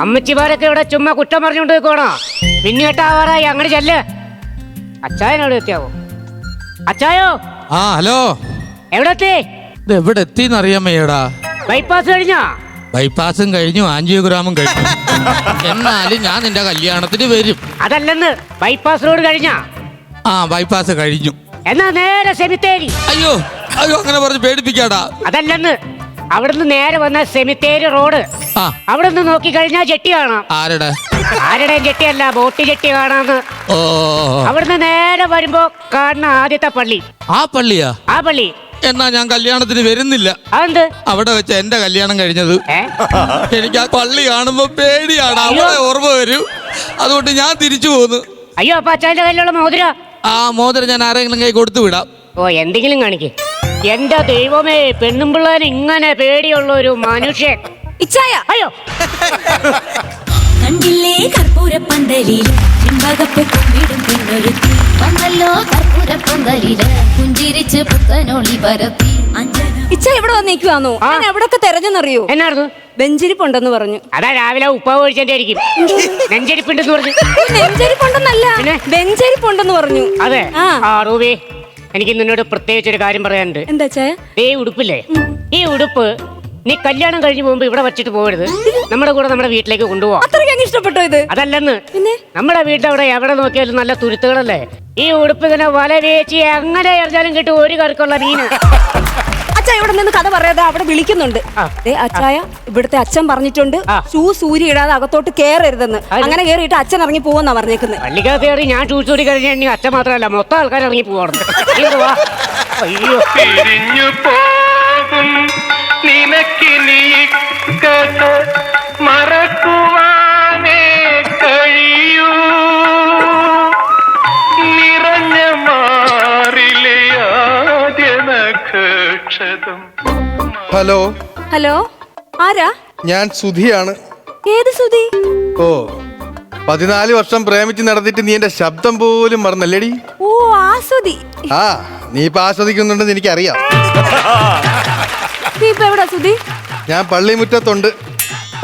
അമ്മച്ചിമാരൊക്കെ ഇവിടെ ചുമ്മാ കുറ്റം പറഞ്ഞുകൊണ്ട് പോയിക്കോണോ പിന്നീട്ടാവാറായി അങ്ങനെ ചെല്ല്. അച്ചായനോട് എത്തിയാവോ? അച്ചായോ? ആ ഹലോ. എവിടെ എത്തി? ഇത് എവിടെ എത്തിന്ന് അറിയാൻ വയ്യടാ ബൈപ്പാസ് കഴിഞ്ഞാ ബൈപ്പാസും കഴിഞ്ഞു ആഞ്ചിയോഗ്രാമും കഴിഞ്ഞു. എന്നാലും ഞാൻ നിന്റെ കല്യാണത്തിന് വരും. അതല്ലെന്ന് ബൈപ്പാസ് റോഡ് കഴിഞ്ഞാ? ആ ബൈപ്പാസ് കഴിഞ്ഞു. എന്നാ നേരെ സെമിത്തേരി. അയ്യോ അയ്യോ അങ്ങനെ പറഞ്ഞു പേടിപ്പിക്കാടാ. അതല്ലെന്ന് അവിടുന്ന് നേരെ വന്ന സെമിത്തേരി റോഡ് ആ അവിടുന്ന് നോക്കിക്കഴിഞ്ഞാൽ ജെട്ടി കാണാം ആരുടെ ആരുടെയും ജെട്ടിയല്ല ബോട്ട് ജെട്ടി കാണാന്ന് ഓ അവിടുന്ന് നേരെ വരുമ്പോ കാണുന്ന ആദ്യത്തെ പള്ളി ആ പള്ളിയാ ആ പള്ളി എന്നാ ഞാൻ കല്യാണത്തിന് വരുന്നില്ല അതെന്ത് അവിടെ വെച്ച എന്റെ കല്യാണം കഴിഞ്ഞത് ഏ എനിക്ക് ആ പള്ളി കാണുമ്പോ പേടിയാണ് അവിടെ ഓർമ്മ വരും അതുകൊണ്ട് ഞാൻ തിരിച്ചു പോന്നു അയ്യോ അപ്പൊ അച്ഛന്റെ കയ്യിലുള്ള മോതിര ആ മോതിരം ഞാൻ ആരെങ്കിലും കൈ കൊടുത്തു വിടാം ഓ എന്തെങ്കിലും കാണിക്ക് എന്റെ ദൈവമേ പെണ്ണും പിള്ളേന് ഇങ്ങനെ പേടിയുള്ള ഒരു മനുഷ്യൻ. ഇച്ചായ. അയ്യോ. കണ്ടില്ലേ കർപ്പൂര പന്തലിൽ വന്നല്ലോ കർപ്പൂര പൊങ്കലിൽ പുഞ്ചിരിച്ച് പുത്തനൊളി പരത്തി. അഞ്ജന. ഇച്ച എവിടെ വന്നേക്കുവാന്നോ? ആ. ഞാൻ എവിടൊക്കെ തെരഞ്ഞെന്നറിയോ? എന്നായിരുന്നു? ബെഞ്ചിരിപ്പുണ്ടെന്ന് പറഞ്ഞു. അതാ രാവിലെ ഉപ്പാവ് ഒഴിച്ചെന്റെ ആയിരിക്കും നെഞ്ചരിപ്പുണ്ടെന്ന് പറഞ്ഞു. നെഞ്ചരിപ്പുണ്ടെന്നല്ല. പറഞ്ഞു. അതെ. ആ റൂബി. എനിക്ക് നിന്നോട് പ്രത്യേകിച്ച് ഒരു കാര്യം പറയാനുണ്ട്. എന്താ ഈ ഉടുപ്പില്ലേ? ഈ ഉടുപ്പ് നീ കല്യാണം കഴിഞ്ഞ് പോകുമ്പോ ഇവിടെ വെച്ചിട്ട് പോകരുത്. നമ്മുടെ കൂടെ നമ്മുടെ വീട്ടിലേക്ക് കൊണ്ടുപോകാം അത്രയ്ക്ക് ഇഷ്ടപ്പെട്ടോ ഇത്? അതല്ലെന്ന്. നമ്മുടെ വീട്ടിൽ അവിടെ എവിടെ നോക്കിയാലും നല്ല തുരുത്തുകളല്ലേ? ഈ ഉടുപ്പ് ഇങ്ങനെ വല വേച്ച് എങ്ങനെ എറിഞ്ഞാലും കിട്ടും ഒരു കറുക്കുള്ള മീന്. അച്ഛ ഇവിടെ നിന്ന് കഥ പറയാതെ അവിടെ വിളിക്കുന്നുണ്ട്. ആ. ദേ, അച്ചായ ഇവിടുത്തെ അച്ഛൻ പറഞ്ഞിട്ടുണ്ട്. ഷൂ സൂര്യ ഇടാതെ അകത്തോട്ട് കേറരുതെന്ന്. അത്? അങ്ങനെ കേറിയിട്ട് അച്ഛൻ ഇറങ്ങി പോവെന്നാ പറഞ്ഞേക്കുന്നത് കയറി ഞാൻ സൂര്യ കഴിഞ്ഞ അച്ഛൻ മാത്രമല്ല മൊത്തം ആൾക്കാർ ഇറങ്ങി പോവാറുണ്ട്. അയ്യോ. പിരിഞ്ഞു പോകും. നിനക്കിനി കഥ മറക്കുവാനേ ഹലോ. ഹലോ ആരാ? ഞാൻ സുധിയാണ്. ഏത് സുധി? ഓ പതിനാല് വർഷം പ്രേമിച്ച് നടന്നിട്ട് നീ എന്റെ ശബ്ദം പോലും മറന്നല്ലേടി? ഓ ആ സുധി. ആ നീ ഇപ്പൊ ആസ്വദിക്കുന്നുണ്ടെന്ന് എനിക്കറിയാം. നീ ഇപ്പൊ എവിടാ സുധി? ഞാൻ പള്ളിമുറ്റത്തുണ്ട്.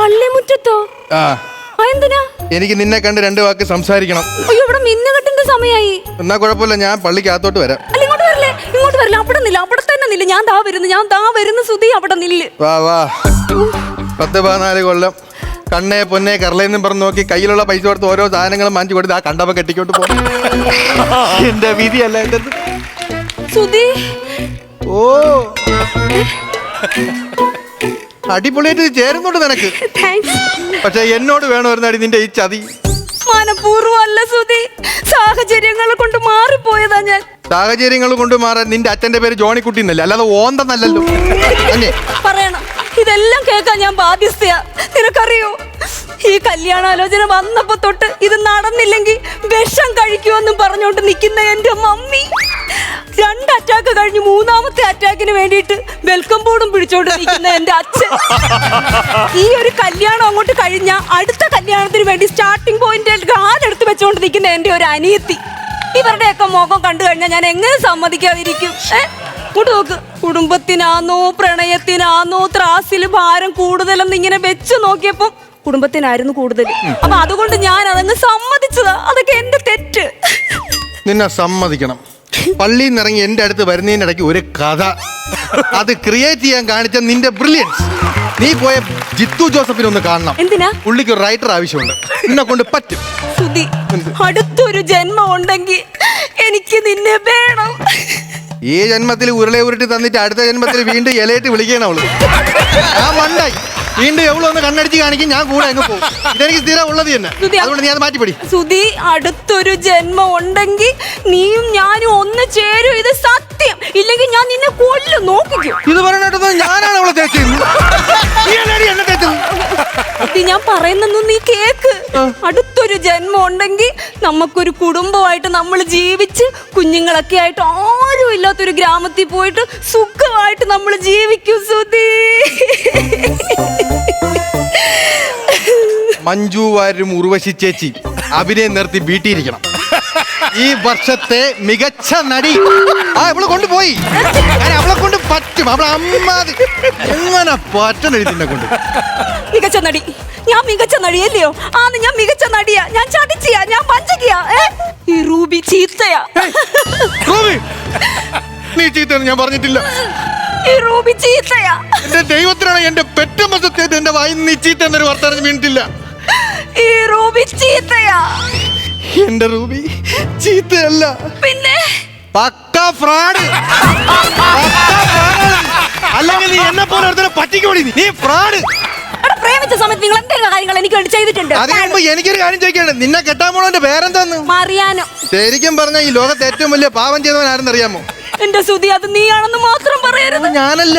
പള്ളിമുറ്റത്തോ? ആ. ആ, എന്തിനാ? എനിക്ക് നിന്നെ കണ്ട് രണ്ട് വാക്ക് സംസാരിക്കണം. അയ്യോ ഇവിടെ മിന്നുകെട്ടിന്റെ സമയായി. എന്നാ കുഴപ്പമില്ല ഞാൻ പള്ളിക്കകത്തോട്ട് വരാം. അല്ല വരില്ല അവിടെ നില്ല അവിടെ തന്നെ നില്ല. ഞാൻ ദാ വരുന്നു. ഞാൻ ദാ വരുന്നു സുധി. അവിടെ നില്ല്. വാ വാ. പത്ത് പതിനാല് കൊല്ലം കണ്ണേ പൊന്നെ കരളെന്നും പറഞ്ഞു നോക്കി കയ്യിലുള്ള പൈസ കൊടുത്ത് ഓരോ സാധനങ്ങളും മാഞ്ചു കൊടുത്ത് ആ കണ്ടവ കെട്ടിക്കൊണ്ട് പോകും എന്റെ വിധിയല്ല എന്റെ സുധി. ഓ. അടിപൊളിയായിട്ട് ചേരുന്നുണ്ട് നിനക്ക്. താങ്ക്സ് പക്ഷെ എന്നോട് വേണമായിരുന്നടി നിന്റെ ഈ ചതി. മനപൂർവം അല്ല സുധി. സാഹചര്യങ്ങൾ കൊണ്ട് മാറിപ്പോയതാ ഞാൻ. സാഹചര്യങ്ങൾ കൊണ്ട് മാറാൻ നിന്റെ അച്ഛന്റെ പേര് ജോണിക്കുട്ടി എന്നല്ലേ അല്ലാതെ ഓന്തെന്നല്ലല്ലോ അല്ലേ പറയണം. ഇതെല്ലാം കേൾക്കാൻ ഞാൻ ബാധ്യസ്ഥയാ. നിനക്കറിയോ? ഈ കല്യാണാലോചന വന്നപ്പോ തൊട്ട് ഇത് നടന്നില്ലെങ്കിൽ വിഷം കഴിക്കുമെന്നും പറഞ്ഞുകൊണ്ട് നിൽക്കുന്ന എന്റെ മമ്മി. രണ്ട് അറ്റാക്ക് കഴിഞ്ഞ് മൂന്നാമത്തെ അറ്റാക്കിന് വേണ്ടിയിട്ട് വെൽക്കം ബോർഡും പിടിച്ചോണ്ട് നിൽക്കുന്ന എന്റെ അച്ഛൻ. ഈ ഒരു കല്യാണം അങ്ങോട്ട് കഴിഞ്ഞ അടുത്ത കല്യാണത്തിന് വേണ്ടി സ്റ്റാർട്ടിംഗ് പോയിന്റിൽ കാലെടുത്ത് വെച്ചോണ്ട് നിൽക്കുന്ന എന്റെ ഒരു അനിയത്തി. ഇവരുടെയൊക്കെ മുഖം കണ്ടു കഴിഞ്ഞാൽ ഞാൻ എങ്ങനെ സമ്മതിക്കാതിരിക്കും? ഏ? ഇങ്ങോട്ട് നോക്ക്. കുടുംബത്തിനാന്നോ പ്രണയത്തിനാന്നോ ത്രാസിൽ ഭാരം കൂടുതലെന്ന് ഇങ്ങനെ വെച്ച് നോക്കിയപ്പോ കുടുംബത്തിനായിരുന്നു കൂടുതൽ. അപ്പൊ അതുകൊണ്ട് ഞാൻ അതങ്ങ് സമ്മതിച്ചതാ. അതൊക്കെ എന്റെ തെറ്റ്. നിന്നെ സമ്മതിക്കണം. പള്ളിയിൽ നിന്ന് ഇറങ്ങി എന്റെ അടുത്ത് വരുന്നതിനിടയ്ക്ക് ഒരു കഥ. അത് ക്രിയേറ്റ് ചെയ്യാൻ കാണിച്ച നിന്റെ ബ്രില്യൻസ് നീ പോയ ജിത്തു ജോസഫിനെ ഒന്ന് കാണണം. എന്തിനാ? പുള്ളിക്ക് ഒരു റൈറ്റർ ആവശ്യമുണ്ട്. നിന്നെ കൊണ്ട് പറ്റും. സുധി അടുത്തൊരു ജന്മം ഉണ്ടെങ്കിൽ എനിക്ക് നിന്നെ വേണം. ഈ ജന്മത്തിൽ ഉരുളെ ഉരുട്ടി തന്നിട്ട് അടുത്ത ജന്മത്തിൽ വീണ്ടും ഇലയിട്ട് വിളിക്കണം അവൾ. ഞാൻ മണ്ടായി വീണ്ടും എവളൊന്ന് ഒന്ന് കണ്ണടിച്ച് കാണിക്കും ഞാൻ കൂടെ അങ്ങ് പോകും. ഇതെനിക്ക് സ്ഥിരം ഉള്ളത് തന്നെ. അതുകൊണ്ട് നീ അത് മാറ്റിപ്പടി. സുധി അടുത്തൊരു ജന്മം ഉണ്ടെങ്കിൽ നീയും ഞാനും ഒന്ന് ചേരും. ഇത് സത്യം. ഇല്ലെങ്കിൽ ഞാൻ നിന്നെ കൊല്ലും. നോക്കിക്കും. ഇത് പറഞ്ഞിട്ടൊന്നും ഞാനാണ് അവളെ തേച്ചത്. ഞാൻ പറയുന്നൊന്നും നീ കേക്ക്. അടുത്തൊരു ജന്മം ഉണ്ടെങ്കിൽ നമുക്കൊരു കുടുംബമായിട്ട് നമ്മൾ ജീവിച്ച് കുഞ്ഞുങ്ങളൊക്കെ ആയിട്ട് ആരും ഇല്ലാത്തൊരു ഗ്രാമത്തിൽ പോയിട്ട് സുഖമായിട്ട് നമ്മൾ ജീവിക്കും സുധി. മഞ്ജു വാര്യം ഉർവശി ചേച്ചി അഭിനയം നിർത്തി വീട്ടിയിരിക്കണം. ഈ വർഷത്തെ മികച്ച നടി ആ അവളെ കൊണ്ടുപോയി. അവളെ കൊണ്ട് പറ്റും. അവളെ അമ്മാതി. എങ്ങനെ പറ്റുന്ന ഇതിനെ കൊണ്ട്? മികച്ച നടി. ഞാൻ മികച്ച നടിയല്ലയോ? ആന്ന് ഞാൻ മികച്ച നടിയാ. ഞാൻ ചതിച്ചിയാ. ഞാൻ വഞ്ചകിയാ ഏ? ഈ റൂബി ചീത്തയാ. റൂബി, നീ ചീത്തയെന്ന് ഞാൻ പറഞ്ഞിട്ടില്ല. ഈ റൂബി ചീത്തയാ. എന്റെ ദൈവത്തിനാണ് എന്റെ പെറ്റമസത്തേത് എന്റെ വായി നീ ചീത്ത എന്നൊരു വർത്തമാനം വീണിട്ടില്ല. ഈ റൂബി ചീത്തയാ. എന്റെ റൂബി ചീത്തയല്ല. പിന്നെ? പക്ക ഫ്രാഡ് അല്ലെങ്കിൽ നീ എന്നെ പോലെ ഒരുത്തരെ പറ്റിക്കോടി നീ. ഫ്രാഡ് പ്രേമിച്ച സമയത്ത് നിങ്ങൾ എന്തെങ്കിലും കാര്യങ്ങൾ എനിക്ക് വേണ്ടി ചെയ്തിട്ടുണ്ട്? അതിന് മുമ്പ് എനിക്കൊരു കാര്യം ചോദിക്കാനുണ്ട്. നിന്നെ കെട്ടാൻ പോണവന്റെ പേരെന്താന്ന്? മറിയാനോ. ശരിക്കും പറഞ്ഞ ഈ ലോകത്തെ ഏറ്റവും വലിയ പാവം ചെയ്തവൻ ആരെന്ന് അറിയാമോ? എന്റെ സുതി അത് നീയാണെന്ന് മാത്രം പറയരുത്. ഞാനല്ല.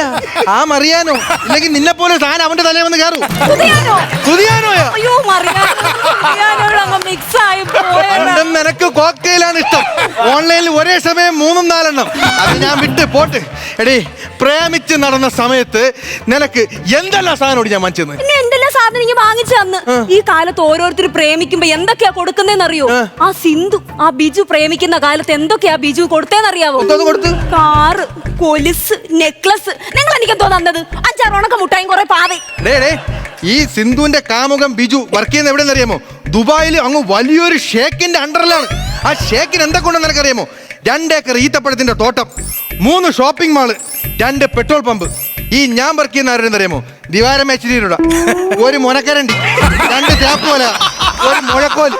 ആ മറിയാനോ? ഇല്ലെങ്കിൽ നിന്നെ പോലെ താൻ അവന്റെ തലയിൽ വന്ന് കയറും. സുതിയാനോ സുതിയാനോയോ അയ്യോ മറിയാനോ മറിയാനോട് അങ്ങ് മിക്സ് ആയി നിനക്ക് കോക്കയിലാണ് ഇഷ്ടം. ഓൺലൈനിൽ ഒരേ സമയം മൂന്നും നാലെണ്ണം. അത് ഞാൻ വിട്ട് പോട്ട്. എടീ പ്രേമിച്ച് നടന്ന സമയത്ത് നിനക്ക് എന്തെല്ലാം സാധനം ഞാൻ എന്തെല്ലാം സാധനം ഇങ്ങനെ വാങ്ങിച്ചു തന്ന്. ഈ കാലത്ത് ഓരോരുത്തർ പ്രേമിക്കുമ്പോ എന്തൊക്കെയാ കൊടുക്കുന്നതെന്ന് അറിയോ ആ സിന്ധു ആ ബിജു പ്രേമിക്കുന്ന കാലത്ത് എന്തൊക്കെയാ ബിജു കൊടുത്തേന്നറിയാവോ? അറിയാവോ? കാറ് കൊലിസ് നെക്ലസ്. നിങ്ങൾ എനിക്ക് എന്തോ തന്നത്? അഞ്ചാറ് ഉണക്ക മുട്ടായും കുറെ പാവേ ഈ സിന്ധുവിന്റെ കാമുകം ബിജു വർക്ക് ചെയ്യുന്ന എവിടെ അറിയാമോ ദുബായിൽ അങ്ങ് വലിയൊരു ഷേക്കിന്റെ അണ്ടറിലാണ് ആ ഷേക്കിന് എന്തൊക്കെ ഉണ്ടെന്ന് നിനക്കറിയാമോ? രണ്ടേക്കർ ഈത്തപ്പഴത്തിന്റെ തോട്ടം മൂന്ന് ഷോപ്പിംഗ് മാൾ രണ്ട് പെട്രോൾ പമ്പ്. ഈ ഞാൻ വർക്ക് ചെയ്യുന്ന ആരുടെ അറിയാമോ? ദിവാരം മേച്ചിരിയുടെ ഒരു മുനക്കരണ്ടി. രണ്ട് തേപ്പോല ഒരു മുഴക്കോൽ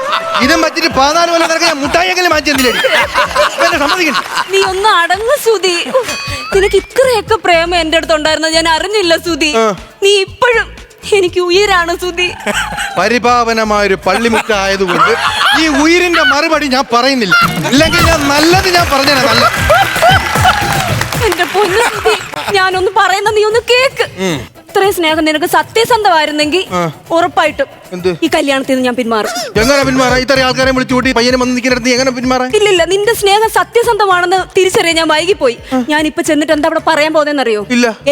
ഇതും വെച്ചിട്ട് പതിനാല് പോലെ കിടക്കുന്ന മുട്ടായെങ്കിലും മാറ്റി എന്തില്ലേ നീ ഒന്ന് അടങ്ങ് സുതി നിനക്ക് ഇത്രയൊക്കെ പ്രേമം എന്റെ അടുത്ത് ഉണ്ടായിരുന്നു? ഞാൻ അറിഞ്ഞില്ല സുതി ആ. നീ ഇപ്പോഴും എനിക്ക് ഉയരാണ് സുതി പരിപാവനമായ ഒരു പള്ളിമുറ്റ ആയതുകൊണ്ട് ഈ ഉയിരിന്റെ മറുപടി ഞാൻ പറയുന്നില്ല. ഇല്ലെങ്കിൽ ഞാൻ നല്ലത് ഞാൻ പറഞ്ഞു നല്ല. എന്റെ പൊന്നു സുധി, നീ ഒന്ന് കേക്ക് ഇത്രയും സ്നേഹം നിനക്ക് സത്യസന്ധമായിരുന്നെങ്കിൽ. ഉറപ്പായിട്ടും? ഈ കല്യാണത്തിൽ നിന്ന് ഞാൻ പിന്മാറും. എങ്ങനെ പിന്മാറാ? ഇത്രയും ആൾക്കാരെ വിളിച്ചുകൂട്ടി പയ്യനെ വന്ന് നിൽക്കുന്നിടത്ത് നീ എങ്ങനെ പിന്മാറാം? ഇല്ലില്ല നിന്റെ സ്നേഹം സത്യസന്ധമാണെന്ന് തിരിച്ചറിയാൻ ഞാൻ വൈകിപ്പോയി. ഞാൻ ഇപ്പൊ ചെന്നിട്ട് എന്താ അവിടെ പറയാൻ പോകുന്നതെന്നറിയോ.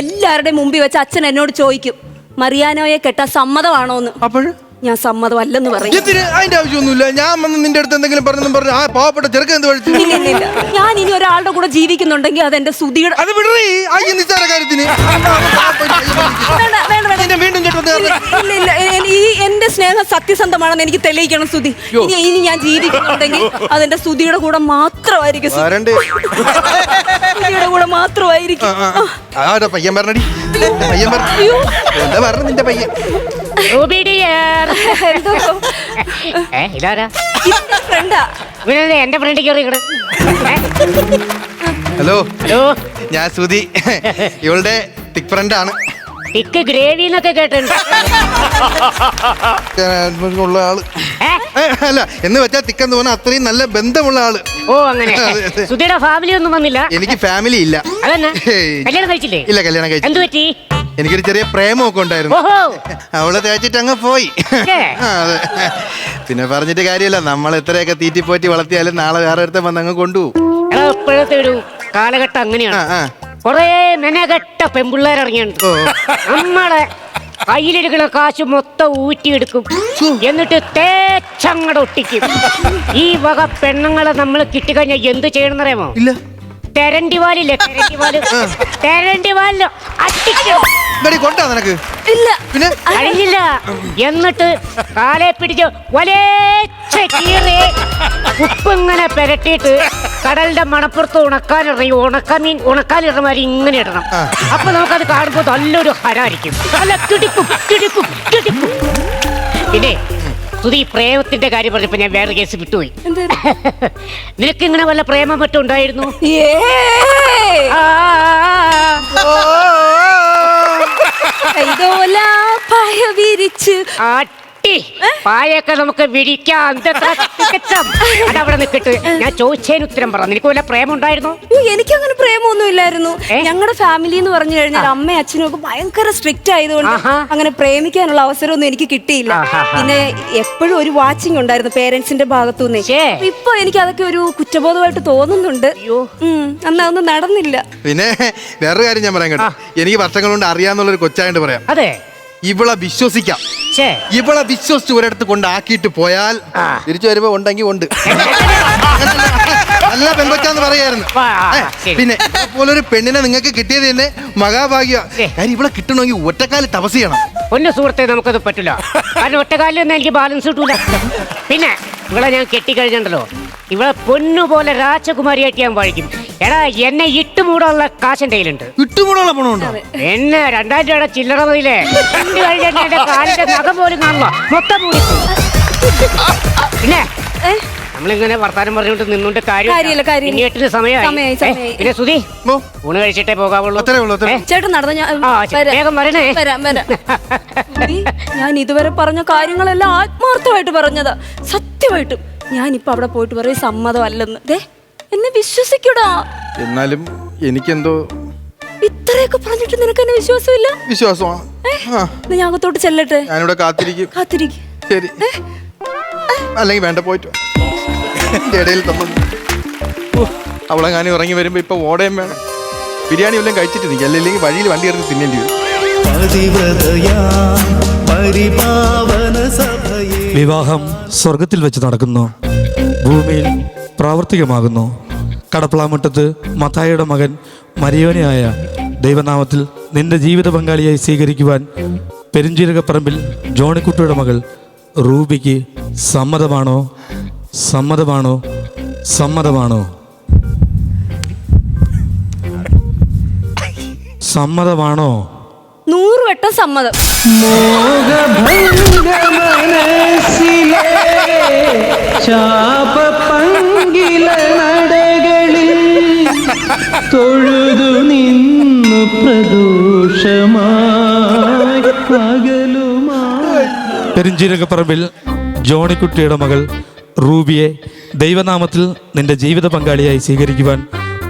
എല്ലാവരുടെയും മുമ്പിൽ വെച്ച് അച്ഛൻ എന്നോട് ചോദിക്കും മറിയാനോയെ കെട്ടാൻ സമ്മതമാണോന്ന്? അപ്പോഴും? ഞാൻ സമ്മതമല്ലെന്ന് പറയും. എന്തിന്? അതിന്റെ ആവശ്യമൊന്നുമില്ല. ഞാൻ വന്ന് നിന്റെ അടുത്ത് എന്തെങ്കിലും പറഞ്ഞു പറഞ്ഞു ആ പാവപ്പെട്ട ചെറുക്കൻ എന്ത് വഴിച്ചു? ഇല്ല ഇല്ല ഇല്ല. ഞാൻ ഇനി ഒരാളുടെ കൂടെ ജീവിക്കുന്നുണ്ടെങ്കിൽ അത് എന്റെ സുധിയുടെ അത് വിടറി. ആ ഈ നിസ്സാര കാര്യത്തിന്. വേണ്ട വേണ്ട വേണ്ട. നിന്നെ വീണ്ടും ചേട്ടൻ ഇല്ല, ഇല്ല ഇല്ല. എ- ഈ എന്റെ സ്നേഹം സത്യസന്ധമാണെന്ന് എനിക്ക് തെളിയിക്കണം സുധി. ഇനി ഇനി ഞാൻ ജീവിക്കുന്നുണ്ടെങ്കിൽ അതെന്റെ സുധിയുടെ കൂടെ മാത്രമായിരിക്കും സുധി. വരണ്ട്. സുധിയുടെ കൂടെ മാത്രമായിരിക്കും. പയ്യൻ പറഞ്ഞടി പയ്യൻ പറഞ്ഞു അയ്യോ. എന്താ പറഞ്ഞു നിന്റെ പയ്യൻ? ഇതാരാ? ഫ്രണ്ടാ. എന്റെ കയറി? ഹലോ. ഹലോ. ഞാൻ സുധി ഇവളുടെ തിക് ഫ്രണ്ട് ആണ്. തിക്ക് ഗ്രേവി എന്നൊക്കെ കേട്ടിട്ടുണ്ട്. ഉള്ള ആൾ. ഏ? അല്ല എന്ന് വെച്ചാൽ തിക്കെന്ന് പറഞ്ഞാൽ അത്രയും നല്ല ബന്ധമുള്ള ആൾ. ഓ അങ്ങനെ. സുധിയുടെ ഫാമിലി ഒന്നും വന്നില്ല. എനിക്ക് ഫാമിലി ഇല്ല. അതന്നെ. ഏയ്. കല്യാണം കഴിച്ചില്ലേ? ഇല്ല കല്യാണം കഴിച്ചു എന്തു പറ്റി? എനിക്കൊരു ചെറിയ പ്രേമമൊക്കെ ഉണ്ടായിരുന്നു. ഓഹോ. അവളെ തേച്ചിട്ട് അങ്ങ് പോയി. ഏ. ആ, അതെ. പിന്നെ പറഞ്ഞിട്ട് കാര്യമില്ല. നമ്മൾ എത്രയൊക്കെ തീറ്റിപ്പോറ്റി വളർത്തിയാലും നാളെ വേറെ ഒരുത്തൻ വന്ന് അങ്ങ് കൊണ്ടുപോകും. എടാ, ഇപ്പോഴത്തെ ഒരു കാലഘട്ടം അങ്ങനെയാണ്. ആ കൊറേ മെനകെട്ട ഓ. നമ്മളെ കയ്യിലിരിക്കുന്ന കാശ് മൊത്തം ഊറ്റിയെടുക്കും. എന്നിട്ട് തേച്ചങ്ങടെ ഒട്ടിക്കും. ഈ വക പെണ്ണുങ്ങളെ നമ്മൾ കിട്ടിക്കഴിഞ്ഞാൽ എന്ത് ചെയ്യണമെന്ന് അറിയാമോ ഇല്ല. തെരണ്ടിവാലില്ലേ? തെരണ്ടിവാൽ. തെരണ്ടിവാലിൽ അടിക്കും. കൊണ്ടാ നിനക്ക്? ഇല്ല. പിന്നെ? കഴിഞ്ഞില്ല എന്നിട്ട് കാലെ പിടിച്ച് വലേച്ച കീറി ഉപ്പിങ്ങനെ പെരട്ടിയിട്ട് കടലിന്റെ മണപ്പുറത്ത് ഉണക്കാനിറങ്ങി ഉണക്കമീൻ ഉണക്കാനിടുന്ന മാതിരി ഇങ്ങനെ ഇടണം. അപ്പൊ നമുക്കത് കാണുമ്പോൾ നല്ലൊരു ഹരായിരിക്കും. നല്ല കിടിക്കും കിടിക്കും കിടിക്കും പിന്നെ സുധി പ്രേമത്തിന്റെ കാര്യം പറഞ്ഞപ്പോ ഞാൻ വേറെ കേസ് വിട്ടുപോയി? നിനക്ക് ഇങ്ങനെ വല്ല പ്രേമം മറ്റും ഉണ്ടായിരുന്നു? ഏ! ആ, കൈതോല പായ വിരിച്ച് അട്ടി പായൊക്കെ നമുക്ക് വിരിക്കാം. അതവിടെ നിൽക്കട്ട് ഞാൻ ചോദിച്ചതിന് ഉത്തരം പറ എനിക്ക് വല്ല പ്രേമം ഉണ്ടായിരുന്നു എനിക്ക് അങ്ങനെ പ്രേമൊന്നും ഇല്ലായിരുന്നു ഞങ്ങളുടെ ഫാമിലി എന്ന് പറഞ്ഞു കഴിഞ്ഞാൽ അമ്മയും അച്ഛനും ഒക്കെ ഭയങ്കര സ്ട്രിക്റ്റ് ആയതുകൊണ്ട്. അങ്ങനെ പ്രേമിക്കാനുള്ള അവസരമൊന്നും എനിക്ക് കിട്ടിയില്ല. പിന്നെ എപ്പോഴും ഒരു വാച്ചിങ് ഉണ്ടായിരുന്നു പേരൻസിന്റെ ഭാഗത്തു നിന്ന് ഇപ്പൊ എനിക്ക് അതൊക്കെ ഒരു കുറ്റബോധമായിട്ട് തോന്നുന്നുണ്ട്. അന്ന് അതൊന്നും നടന്നില്ല. പിന്നെ വേറൊരു കാര്യം ഞാൻ പറയാം കേട്ടോ. എനിക്ക് വർഷങ്ങൾ കൊണ്ട് അറിയാന്നുള്ള ഒരു കൊച്ചായിട്ട് പറയാം. അതെ. ഇവളെ വിശ്വസിക്കാം. ഇവളെ വിശ്വസിച്ച് ഒരിടത്ത് കൊണ്ട് ആക്കിയിട്ട് പോയാൽ തിരിച്ചു വരുമ്പോ ഉണ്ടെങ്കിൽ ഉണ്ട്. നല്ല പെൺകൊച്ചാന്ന് പറയായിരുന്നു. പിന്നെ പോലൊരു പെണ്ണിനെ നിങ്ങൾക്ക് കിട്ടിയത് തന്നെ മഹാഭാഗ്യ. കാര്യം ഇവിടെ കിട്ടണമെങ്കിൽ ഒറ്റക്കാൽ തപസ് ചെയ്യണം. പൊന്നു സുഹൃത്തെ നമുക്കത് പറ്റില്ല. കാരണം ഒറ്റക്കാലിൽ നിന്ന് എനിക്ക് ബാലൻസ് കിട്ടൂല. പിന്നെ ഇവളെ ഞാൻ കെട്ടിക്കഴിഞ്ഞിട്ടുണ്ടല്ലോ. ഇവളെ പൊന്നു പോലെ രാജകുമാരിയായിട്ട് ഞാൻ വഴിക്കും. എടാ എന്നെ ഇട്ടുമൂടാനുള്ള കാശ് എന്റെ കയ്യിലുണ്ട്. ഇട്ടുമൂടാനുള്ള പണമുണ്ടോ? എന്നെ രണ്ടായിരം രൂപയുടെ ചില്ലറ മതിയില്ലേ? കണ്ടു കഴിഞ്ഞാൽ എന്റെ കാലിന്റെ നഖം പോലും കാണില്ല മൊത്തം മൂടി പിന്നെ ഏ? നമ്മളിങ്ങനെ വർത്താനം പറഞ്ഞുകൊണ്ട് നിന്നുകൊണ്ട് കാര്യം കാര്യമില്ല. ഇനിയെട്ടിന് സമയമായി. സമയായി, ഏ, സമയായി. പിന്നെ സുധി ഓ, ഊണ് കഴിച്ചിട്ടേ പോകാവുള്ളൂ. അത്രേ ഉള്ളൂ, അത്രേ ഏ, ചേട്ടൻ നടന്ന ഞാൻ ആ. വേഗം വരണേ. വരാം വരാം. ഞാൻ ഇതുവരെ പറഞ്ഞ കാര്യങ്ങളെല്ലാം ആത്മാർത്ഥമായിട്ട് പറഞ്ഞതാ. സത്യമായിട്ടും. ഞാനിപ്പോ ഇപ്പൊ അവിടെ പോയിട്ട് പറയും സമ്മതമല്ലെന്ന്. ദേ എന്നെ വിശ്വസിക്കൂടാ. എന്നാലും എനിക്കെന്തോ ഇത്രയൊക്കെ പറഞ്ഞിട്ട് നിനക്ക് എന്നെ വിശ്വാസമില്ല? വിശ്വാസമാണ് ആ. എന്നാ ഞാൻ അകത്തോട്ട് ചെല്ലട്ടെ? ഞാനിവിടെ കാത്തിരിക്കും. കാത്തിരിക്കും. ശരി. അല്ലെങ്കിൽ വേണ്ട പോയിട്ട് വാ. ഇതിന്റെ ഇടയിൽ നമ്മൾ അവളെ ഞാൻ ഇറങ്ങി വരുമ്പോ ഇപ്പൊ ഓടയും വേണം. ബിരിയാണി വല്ലതും കഴിച്ചിട്ട് നിൽക്കുക അല്ലെങ്കിൽ വഴിയിൽ വണ്ടി ഇറങ്ങി തിന്നേണ്ടി വരും. പതിവ്രതയാ പരിപാവന സഭയെ. വിവാഹം സ്വർഗത്തിൽ വെച്ച് നടക്കുന്നു. ഭൂമിയിൽ പ്രാവർത്തികമാകുന്നു. കടപ്പളാമുട്ടത്ത് മത്തായിയുടെ മകൻ മരിയോനയായ ദൈവനാമത്തിൽ നിന്റെ ജീവിത പങ്കാളിയായി സ്വീകരിക്കുവാൻ പെരുഞ്ചീരകപ്പറമ്പിൽ ജോണിക്കുട്ടിയുടെ മകൾ റൂബിക്ക് സമ്മതമാണോ? സമ്മതമാണോ? സമ്മതമാണോ? സമ്മതമാണോ? നൂറ് വട്ടം സമ്മതം. ശാപപങ്കില നടകളിൽ തൊഴുതു പകലുമായി. പെരുഞ്ചീരകപ്പറമ്പിൽ ജോണിക്കുട്ടിയുടെ മകൾ റൂബിയെ ദൈവനാമത്തിൽ നിന്റെ ജീവിത പങ്കാളിയായി സ്വീകരിക്കുവാൻ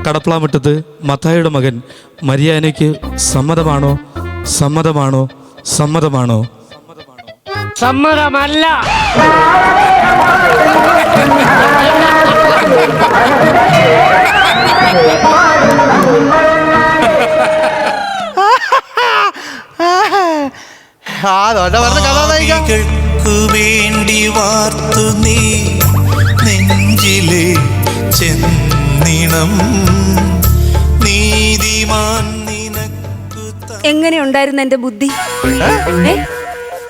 കടപ്പളാമുറ്റത്ത് മത്തായുടെ മകൻ മരിയാനയ്ക്ക് സമ്മതമാണോ? സമ്മതമാണോ? സമ്മതമാണോ? സമ്മതമല്ല. വേണ്ടി വാർത്തു നീ നെഞ്ചിലെ ചെന്നിണം. നീതിമാൻ നിനക്കു ത- എങ്ങനെയുണ്ടായിരുന്നു എന്റെ ബുദ്ധി? എങ്ങനെ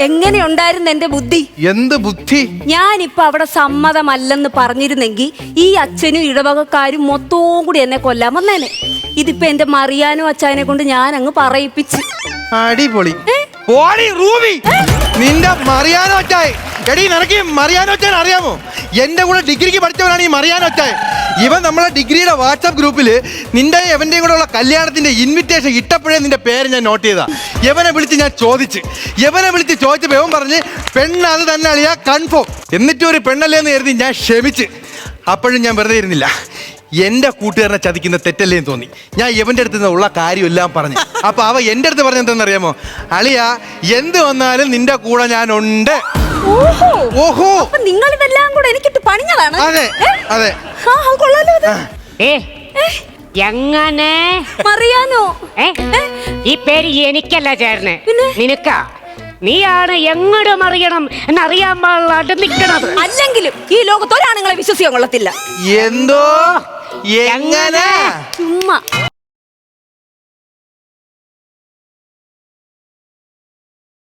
എങ്ങനെയുണ്ടായിരുന്നു എന്റെ ബുദ്ധി? എന്ത് ബുദ്ധി? ഞാനിപ്പോ അവിടെ സമ്മതമല്ലെന്ന് പറഞ്ഞിരുന്നെങ്കിൽ ഈ അച്ഛനും ഇടവകക്കാരും മൊത്തവും കൂടി എന്നെ കൊല്ലാൻ വന്നേനെ. ഇതിപ്പോ എന്റെ മറിയാനും അച്ഛനെ കൊണ്ട് ഞാൻ അങ്ങ് പറയിപ്പിച്ച്. അടിപൊളി. പോടി റൂബി. നിന്റെ മറിയാനോറ്റായി എടി നിനക്ക് ഈ മറിയാനോ അറിയാമോ? എന്റെ കൂടെ ഡിഗ്രിക്ക് പഠിച്ചവനാണ് ഈ മറിയാനോ അച്ചായൻ ഇവൻ നമ്മളെ ഡിഗ്രിയുടെ വാട്സാപ്പ് ഗ്രൂപ്പിൽ നിന്റെ എവന്റെയും കൂടെ ഉള്ള കല്യാണത്തിന്റെ ഇൻവിറ്റേഷൻ ഇട്ടപ്പോഴേ നിന്റെ പേര് ഞാൻ നോട്ട് ചെയ്താ. യവനെ വിളിച്ച് ഞാൻ ചോദിച്ച്. യവനെ വിളിച്ച് ചോദിച്ചപ്പോൾ എവൻ പറഞ്ഞ് പെണ്ണ് അത് തന്നെ അളിയാ കൺഫോം എന്നിട്ടും ഒരു പെണ്ണല്ലേന്ന് കരുതി ഞാൻ ക്ഷമിച്ച്. അപ്പോഴും ഞാൻ വെറുതെ ഇരുന്നില്ല. എന്റെ കൂട്ടുകാരനെ ചതിക്കുന്ന തെറ്റല്ലേ എന്ന് തോന്നി. ഞാൻ ഇവന്റെ അടുത്ത് നിന്ന് ഉള്ള കാര്യമെല്ലാം പറഞ്ഞു. അപ്പൊ അവ എന്റെ അടുത്ത് പറഞ്ഞ എന്തെന്നറിയാമോ അളിയ എന്ത് വന്നാലും നിന്റെ കൂടെ ഞാൻ ഉണ്ട് ഓഹോ. നിങ്ങൾ ഇതെല്ലാം കൂടെ എനിക്കിട്ട് പണിഞ്ഞതാണ്? അതെ അതെ. എങ്ങനെ? മറിയാനോ ഈ പേര് എനിക്കല്ല ചേർന്ന്? നിനക്കാ. നീയാണ് എങ്ങോട്ടും അറിയണം എന്നറിയാൻ പാടില്ലാണ്ട് നിൽക്കണത് അല്ലെങ്കിലും ഈ ലോകത്ത് ഒരാണുങ്ങളെ വിശ്വസിക്കാൻ കൊള്ളത്തില്ല. എന്തോ? എങ്ങനെ? ചുമ്മാ.